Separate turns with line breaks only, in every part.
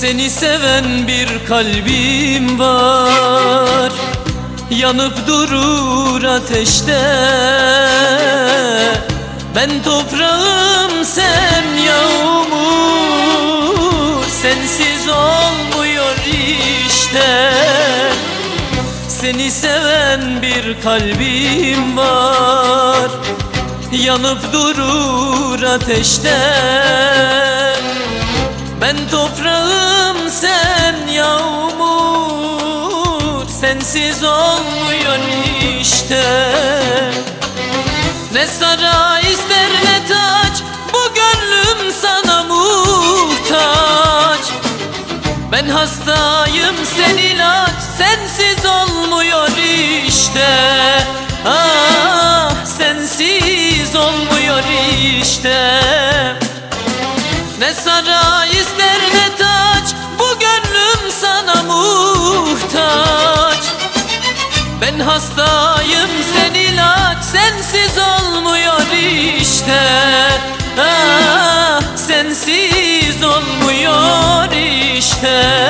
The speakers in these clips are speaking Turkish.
Seni seven bir kalbim var. Yanıp durur ateşte. Ben toprağım sen yağmur. Sensiz olmuyor işte. Seni seven bir kalbim var. Yanıp durur ateşte Ben toprağım sen yağmur Sensiz olmuyor işte. Ne saray ister ne taç Bu gönlüm sana muhtaç. Ben hastayım sen ilaç Sensiz olmuyor işte. Ah sensiz olmuyor işte. Ne saray hastayım sen ilaç Sensiz olmuyor işte. Ah sensiz olmuyor işte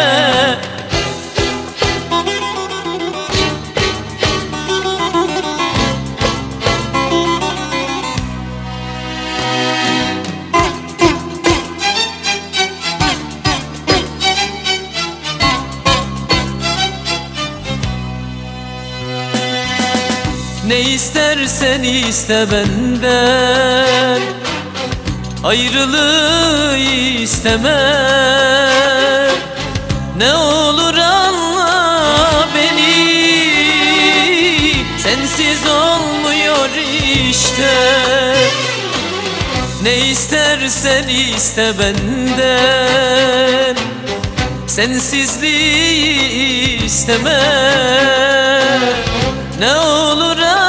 Ne istersen iste benden. Ayrılığı isteme. Ne olur anla beni. Sensiz olmuyor işte. Ne istersen iste benden. Sensizliği isteme. Ne olur anla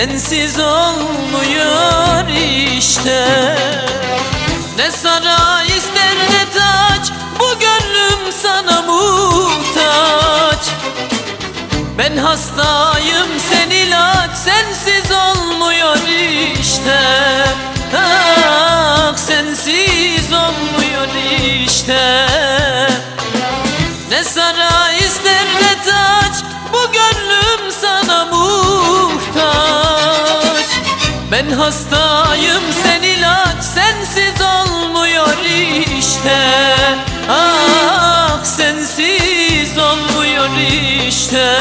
Sensiz olmuyor işte. Ne saray ister ne taç Bu gönlüm sana muhtaç. Ben hastayım sen ilaç sensiz olmuyor işte. Ah sensiz olmuyor işte Ben hastayım sen ilaç sensiz olmuyor işte. Ah sensiz olmuyor işte